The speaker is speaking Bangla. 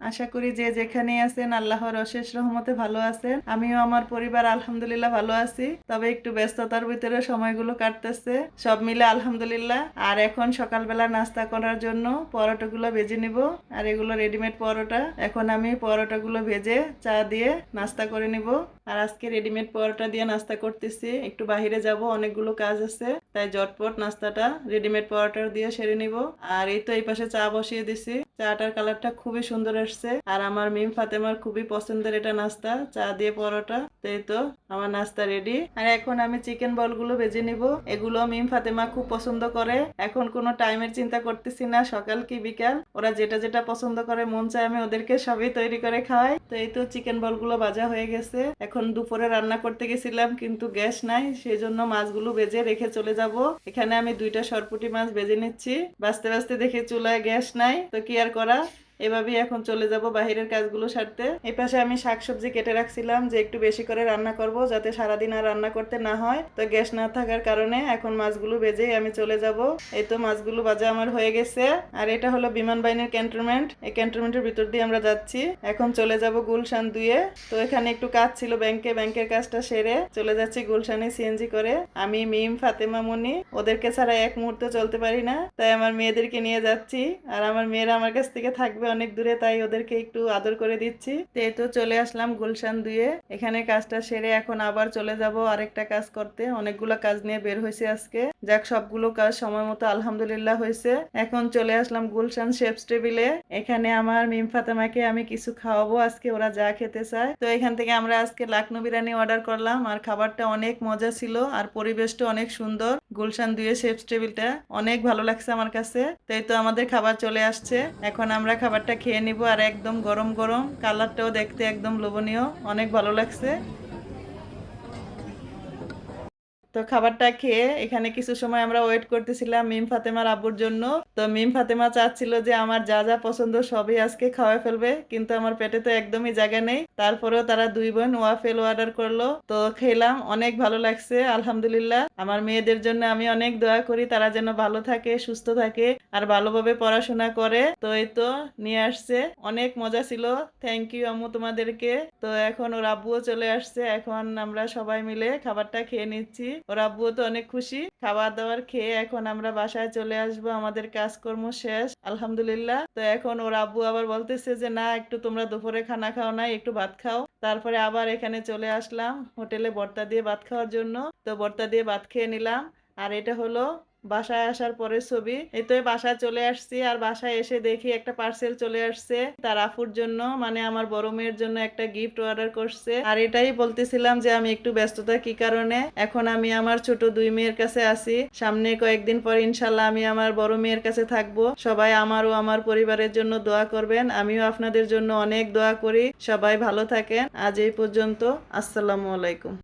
আশা করি যে যেখানে আছেন, আল্লাহর অশেষ রহমতে ভালো আছেন। আমিও আমার পরিবার আলহামদুলিল্লাহ ভালো আছি। তবে একটু ব্যস্ততার ভিতরে সময়গুলো কাটতেছে। সব মিলে আলহামদুলিল্লাহ। আর এখন সকালবেলা নাস্তা করার জন্য পরোটাগুলো ভেজে নিব। আর এগুলো রেডিমেড পরোটা। এখন আমি পরোটাগুলো ভেজে চা দিয়ে নাস্তা করে নিব। আর আজকে রেডিমেড পরোটা দিয়ে নাস্তা করতেছি। একটু বাহিরে যাব, অনেকগুলো কাজ আছে। তাই জটপট নাস্তাটা রেডিমেড পরোটা দিয়ে সেরে নিব। আর এই তো এই পাশে চা বসিয়ে দিছি। চাটার কালারটা খুবই সুন্দর আসছে। আর আমার মিম ফাতেমার খুবই পছন্দের এটা নাস্তা, চা দিয়ে পরোটা। তো এই তো, আমার নাস্তা রেডি আর এখন আমি চিকেন বলগুলো ভেজে নিব। এগুলো মিম ফাতেমা খুব পছন্দ করে। এখন কোনো টাইমের চিন্তা করতেছি না, সকাল কি বিকাল। ওরা যেটা যেটা পছন্দ করে, মন চায় আমি ওদেরকে সবই তৈরি করে খাওয়াই। তো এই তো চিকেন বলগুলো ভাজা হয়ে গেছে। এখন দুপুরে রান্না করতে গেছিলাম, কিন্তু গ্যাস নাই। সেই জন্য মাছগুলো ভেজে রেখে চলে যাব। এখানে আমি দুইটা সরপুটি মাছ ভেজে নিচ্ছি। বাঁচতে বাঁচতে দেখে চুলায় গ্যাস নাই। তো কি আর করা? এভাবেই এখন চলে যাব বাহিরের কাজগুলো সারতে। এই পাশে আমি শাকসবজি কেটে রাখছিলাম যে একটু বেশি করে রান্না করব যাতে সারাদিন আর রান্না করতে না হয়। তো গ্যাস না থাকার কারণে এখন মাছগুলো বেজেই আমি চলে যাব। এই তো মাছগুলো ভাজা আমার হয়ে গেছে। আর এটা হলো বিমান বাহিনীর ক্যান্টনমেন্ট। এই ক্যান্টনমেন্টের ভিতর দিয়ে আমরা যাচ্ছি। এখন চলে যাব গুলশান দুয়ে তো এখানে একটু কাজ ছিল ব্যাংকে, ব্যাংকের কাজটা সেরে চলে যাচ্ছি গুলশানে সিএনজি করে। আমি, মিম, ফাতেমা মনি ওদেরকে ছাড়া এক মুহূর্তে চলতে পারি না। তাই আমার মেয়েদেরকে নিয়ে যাচ্ছি। আর আমার মেয়েরা আমার কাছ থেকে থাকবে অনেক দূরে, তাই ওদেরকে একটু আদর করে দিচ্ছি। তো চলে আসলাম গুলশান দুয়ে, এখানে কাজটা সেরে এখন আবার চলে যাব আরেকটা কাজ করতে। অনেকগুলো কাজ নিয়ে বের হয়েছে আজকে। যাক, সবগুলো কাজ সময় মতো আলহামদুলিল্লাহ হয়েছে। এখন চলে আসলাম গুলশান শেফস টেবিলে। এখানে আমার মিম ফাতেমাকে আমি কিছু খাওয়াবো আজকে, ওরা যা খেতে চায়। তো এখান থেকে আমরা আজকে লাকনো বিরিয়ানি অর্ডার করলাম, আর খাবারটা অনেক মজা ছিল, আর পরিবেশটা অনেক সুন্দর। গুলশান দুয়ে শেফস টেবিলটা অনেক ভালো লাগছে আমার কাছে। তাই তো আমাদের খাবার চলে আসছে। এখন আমরা খাবারটা খেয়ে নিব আর একদম গরম গরম। কালারটাও দেখতে একদম লোভনীয়। অনেক ভালো লাগছে। তো খাবারটা খেয়ে এখানে কিছু সময় আমরা ওয়েট করতেছিলাম মিম ফাতেমার আব্বুর জন্য। তো মিম ফাতেমা চাচ্ছিল যে আমার যা যা পছন্দ সবই আজকে খাওয়া ফেলবে, কিন্তু আমার পেটে তো একদমই জায়গা নেই। তারপরেও তারা দুই বোন ওয়াফেল অর্ডার করল। তো খেলাম, অনেক ভালো লাগছে, আলহামদুলিল্লাহ। আমার মেয়েদের জন্য আমি অনেক দোয়া করি, তারা যেন ভালো থাকে, সুস্থ থাকে, আর ভালোভাবে পড়াশোনা করে। তো এই তো, নিয়ে আসছে। অনেক মজা ছিল। থ্যাংক ইউ আম্মু তোমাদেরকে। তো এখন ওর আব্বুও চলে আসছে। এখন আমরা সবাই মিলে খাবারটা খেয়ে নিচ্ছি। ওর আব্বুও তো অনেক খুশি। খাবার দাবার খেয়ে এখন আমরা বাসায় চলে আসব, আমাদের কাজকর্ম শেষ, আলহামদুলিল্লাহ। তো এখন ওর আব্বু আবার বলতেছে যে, না, একটু তোমরা দুপুরে খানা খাও নাই, একটু ভাত খাও। তারপরে আবার এখানে চলে আসলাম, হোটেলে বর্তা দিয়ে ভাত খাওয়ার জন্য। তো বর্তা দিয়ে ভাত খেয়ে নিলাম। আর এটা হলো বাসায় আসার পরের ছবি। এই তো বাসায় চলে আসছি আর বাসায় এসে দেখি একটা পার্সেল চলে আসছে তার আফুর জন্য। মানে আমার বড় মেয়ের জন্য একটা গিফট অর্ডার করছে। আর এটাই বলতেছিলাম যে আমি একটু ব্যস্ততা কি কারণে? এখন আমি আমার ছোট দুই মেয়ের কাছে আছি। সামনে কয়েকদিন পর ইনশাল্লাহ আমি আমার বড় মেয়ের কাছে থাকব। সবাই আমার ও আমার পরিবারের জন্য দোয়া করবেন। আমিও আপনাদের জন্য অনেক দোয়া করি। সবাই ভালো থাকেন। আজ এই পর্যন্ত। আসসালামু আলাইকুম।